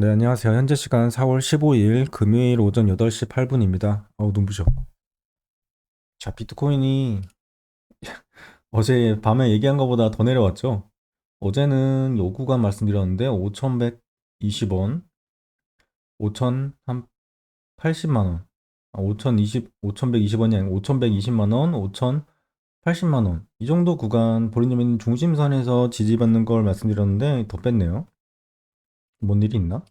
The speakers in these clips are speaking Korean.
네, 안녕하세요. 현재 시간 4월 15일 금요일 오전 8시 8분입니다. 어우, 눈부셔. 자, 비트코인이 어제 밤에 얘기한 것보다 더 내려왔죠? 어제는 요 구간 말씀드렸는데 5,120원, 5,000, 한 80만 원. 아, 5,020, 5,120원이 아니고 5,120만 원, 5,080만 원. 이 정도 구간 보리님은 중심선에서 지지받는 걸 말씀드렸는데 더 뺐네요. 뭔 일이 있나?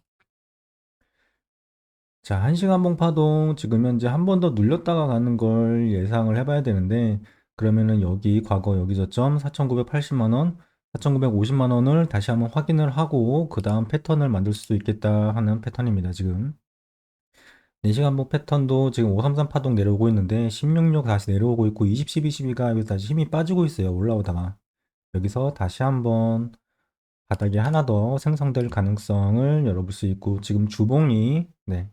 자, 1시간 봉 파동 지금 현재 한 번 더 눌렸다가 가는 걸 예상을 해봐야 되는데 그러면은 여기 과거 여기 저점 4,980만 원, 4,950만 원을 다시 한번 확인을 하고 그 다음 패턴을 만들 수도 있겠다 하는 패턴입니다, 지금. 4시간 봉 패턴도 지금 533 파동 내려오고 있는데 16력 다시 내려오고 있고 20, 12, 12가 여기서 다시 힘이 빠지고 있어요, 올라오다가. 여기서 다시 한번 바닥에 하나 더 생성될 가능성을 열어볼 수 있고 지금 주봉이 네,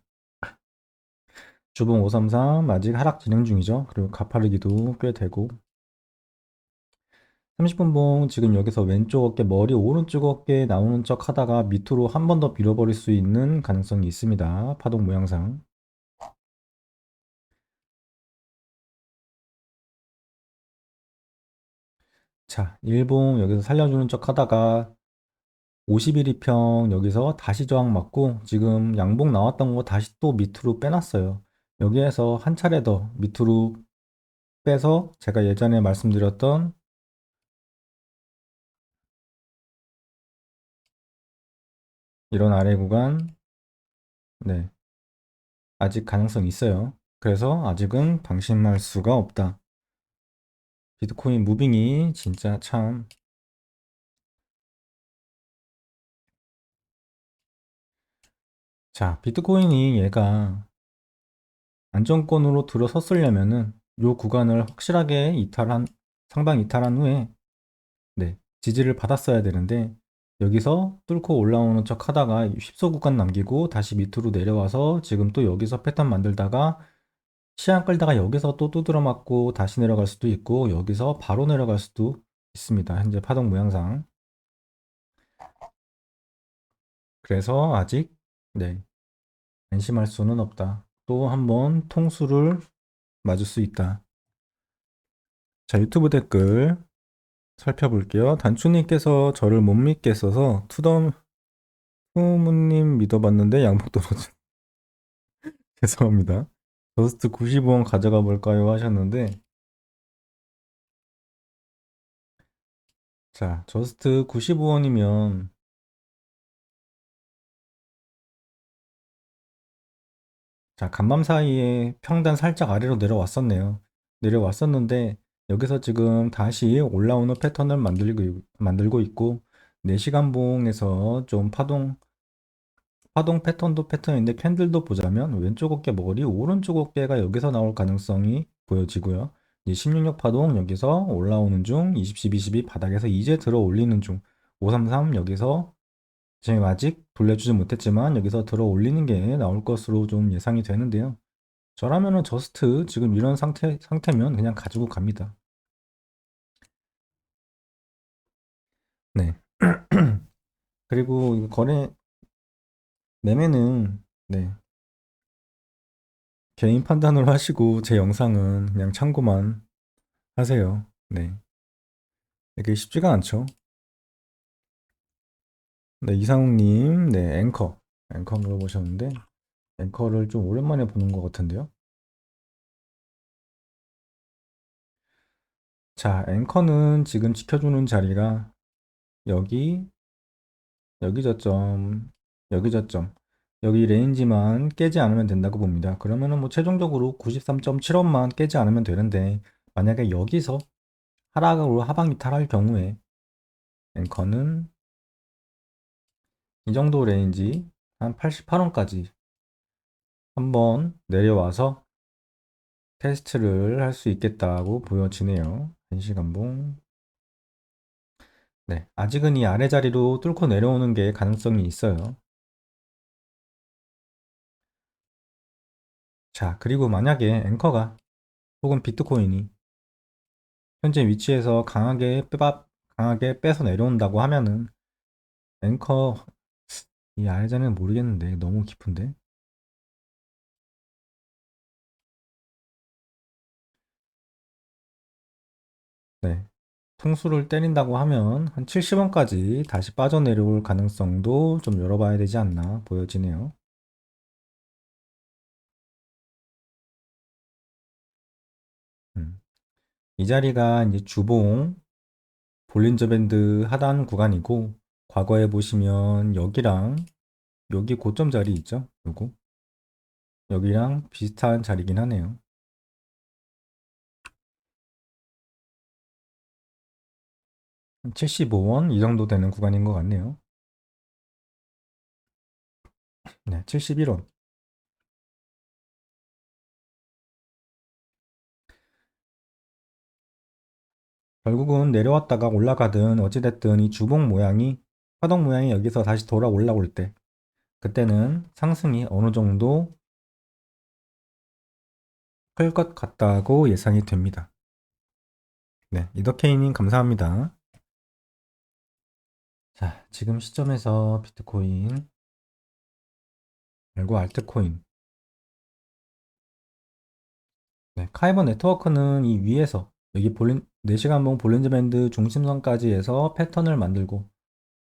주봉 533 아직 하락 진행 중이죠. 그리고 가파르기도 꽤 되고 30분 봉 지금 여기서 왼쪽 어깨 머리 오른쪽 어깨 나오는 척 하다가 밑으로 한 번 더 밀어버릴 수 있는 가능성이 있습니다. 파동 모양상. 자, 일봉 여기서 살려주는 척 하다가 51 이평 여기서 다시 저항 맞고 지금 양봉 나왔던 거 다시 또 밑으로 빼놨어요. 여기에서 한 차례 더 밑으로 빼서 제가 예전에 말씀드렸던 이런 아래 구간 네 아직 가능성 있어요. 그래서 아직은 방심할 수가 없다. 비트코인 무빙이 진짜 참 자, 비트코인이 얘가 안정권으로 들어섰으려면은 요 구간을 확실하게 이탈한 상방 이탈한 후에 네, 지지를 받았어야 되는데 여기서 뚫고 올라오는 척 하다가 10소 구간 남기고 다시 밑으로 내려와서 지금 또 여기서 패턴 만들다가 시간 끌다가 여기서 또 두드러 맞고 다시 내려갈 수도 있고 여기서 바로 내려갈 수도 있습니다. 현재 파동 모양상. 그래서 아직 네, 안심할 수는 없다. 또 한 번 통수를 맞을 수 있다. 자, 유튜브 댓글 살펴볼게요. 단추님께서 저를 못 믿겠어서 투덤 투무님 믿어봤는데 양복 떨어진 죄송합니다. 저스트 95원 가져가 볼까요 하셨는데 자 저스트 95원이면 자 간밤 사이에 평단 살짝 아래로 내려왔었네요. 내려왔었는데 여기서 지금 다시 올라오는 패턴을 만들고, 만들고 있고 4시간 봉에서 좀 파동 파동 패턴도 패턴인데 캔들도 보자면 왼쪽 어깨 머리 오른쪽 어깨가 여기서 나올 가능성이 보여지고요. 16력 파동 여기서 올라오는 중 20, 12, 12 바닥에서 이제 들어 올리는 중 533 여기서 지금 아직 돌려주지 못했지만 여기서 들어 올리는 게 나올 것으로 좀 예상이 되는데요. 저라면은 저스트 지금 이런 상태, 상태면 그냥 가지고 갑니다. 네. 그리고 거래 매매는 네. 개인 판단으로 하시고 제 영상은 그냥 참고만 하세요. 네. 이게 쉽지가 않죠. 네, 이상욱님, 네, 앵커. 앵커 물어보셨는데, 앵커를 좀 오랜만에 보는 것 같은데요. 자, 앵커는 지금 지켜주는 자리가 여기, 여기 저점, 여기 저점, 여기 레인지만 깨지 않으면 된다고 봅니다. 그러면은 뭐 최종적으로 93.7원만 깨지 않으면 되는데, 만약에 여기서 하락으로 하방 이탈할 경우에 앵커는 이 정도 레인지 한 88원까지 한번 내려와서 테스트를 할 수 있겠다고 보여지네요. 1시간봉. 네, 아직은 이 아래 자리로 뚫고 내려오는 게 가능성이 있어요. 자, 그리고 만약에 앵커가 혹은 비트코인이 현재 위치에서 강하게 빼 강하게 빼서 내려온다고 하면은 앵커 이 아래자는 모르겠는데 너무 깊은데. 네. 통수를 때린다고 하면 한 70원까지 다시 빠져내려올 가능성도 좀 열어봐야 되지 않나 보여지네요. 음. 이 자리가 이제 주봉 볼린저 밴드 하단 구간이고 과거에 보시면 여기랑 여기 고점 자리 있죠? 요거 여기랑 비슷한 자리긴 하네요. 75원 이 정도 되는 구간인 것 같네요. 네, 71원. 결국은 내려왔다가 올라가든 어찌됐든 이 주봉 모양이 화덕 모양이 여기서 다시 돌아 올라올 때 그때는 상승이 어느 정도 클 것 같다고 예상이 됩니다. 네, 이더케이님 감사합니다. 자, 지금 시점에서 비트코인 말고 알트코인 네, 카이버 네트워크는 이 위에서 여기 볼린 4시간 봉 볼린저 밴드 중심선까지 해서 패턴을 만들고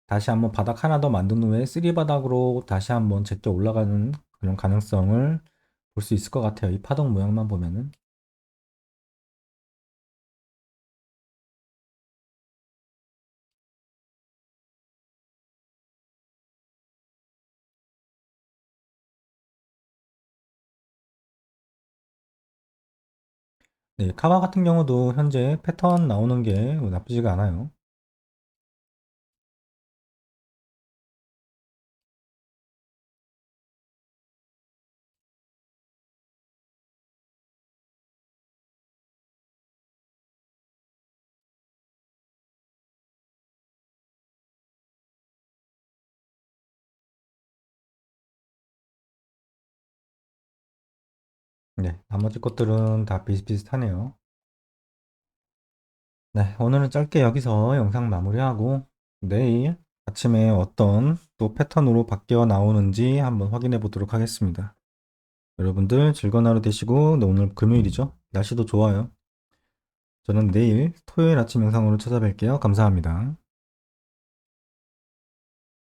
다시 한번 바닥 하나 더 만든 후에 3바닥으로 다시 한번 제껴 올라가는 그런 가능성을 볼 수 있을 것 같아요. 이 파동 모양만 보면은. 네, 카바 같은 경우도 현재 패턴 나오는 게 나쁘지가 않아요. 네, 나머지 것들은 다 비슷비슷하네요. 네, 오늘은 짧게 여기서 영상 마무리하고 내일 아침에 어떤 또 패턴으로 바뀌어 나오는지 한번 확인해 보도록 하겠습니다. 여러분들 즐거운 하루 되시고 네, 오늘 금요일이죠. 날씨도 좋아요. 저는 내일 토요일 아침 영상으로 찾아뵐게요. 감사합니다.